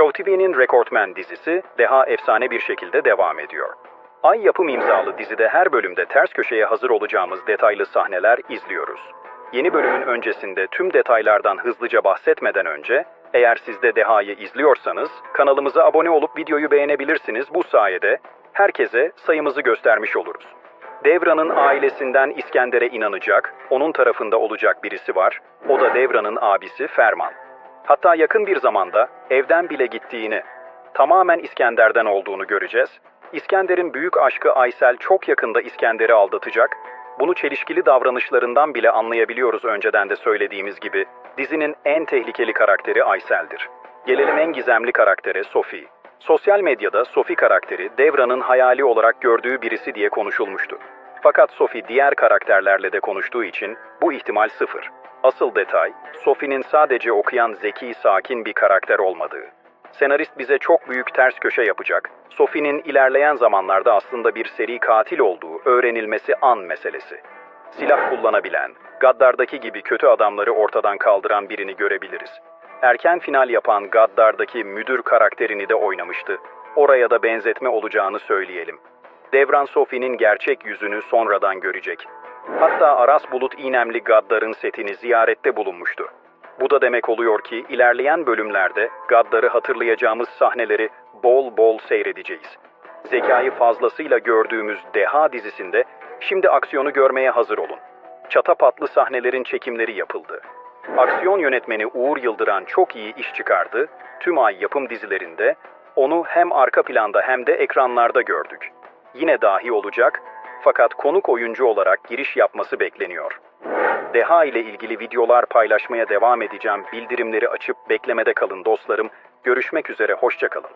Show TV'nin Rekortmen dizisi Deha efsane bir şekilde devam ediyor. Ay yapım imzalı dizide her bölümde ters köşeye hazır olacağımız detaylı sahneler izliyoruz. Yeni bölümün öncesinde tüm detaylardan hızlıca bahsetmeden önce, eğer siz de Deha'yı izliyorsanız kanalımıza abone olup videoyu beğenebilirsiniz. Bu sayede herkese sayımızı göstermiş oluruz. Devran'ın ailesinden İskender'e inanacak, onun tarafında olacak birisi var. O da Devran'ın abisi Ferman. Hatta yakın bir zamanda evden bile gittiğini, tamamen İskender'den olduğunu göreceğiz. İskender'in büyük aşkı Aysel çok yakında İskender'i aldatacak. Bunu çelişkili davranışlarından bile anlayabiliyoruz önceden de söylediğimiz gibi. Dizinin en tehlikeli karakteri Aysel'dir. Gelelim en gizemli karaktere Sophie. Sosyal medyada Sophie karakteri Devran'ın hayali olarak gördüğü birisi diye konuşulmuştu. Fakat Sophie diğer karakterlerle de konuştuğu için bu ihtimal sıfır. Asıl detay, Sophie'nin sadece okuyan zeki, sakin bir karakter olmadığı. Senarist bize çok büyük ters köşe yapacak. Sophie'nin ilerleyen zamanlarda aslında bir seri katil olduğu öğrenilmesi an meselesi. Silah kullanabilen, Gaddar'daki gibi kötü adamları ortadan kaldıran birini görebiliriz. Erken final yapan Gaddar'daki müdür karakterini de oynamıştı. Oraya da benzetme olacağını söyleyelim. Devran Sophie'nin gerçek yüzünü sonradan görecek. Hatta Aras Bulut İynemli Gaddar'ın setini ziyarette bulunmuştu. Bu da demek oluyor ki ilerleyen bölümlerde Gaddar'ı hatırlayacağımız sahneleri bol bol seyredeceğiz. Zekayı fazlasıyla gördüğümüz Deha dizisinde şimdi aksiyonu görmeye hazır olun. Çatapatlı sahnelerin çekimleri yapıldı. Aksiyon yönetmeni Uğur Yıldıran çok iyi iş çıkardı. Tüm ay yapım dizilerinde onu hem arka planda hem de ekranlarda gördük. Yine dahi olacak fakat konuk oyuncu olarak giriş yapması bekleniyor. Deha ile ilgili videolar paylaşmaya devam edeceğim. Bildirimleri açıp beklemede kalın dostlarım. Görüşmek üzere, hoşçakalın.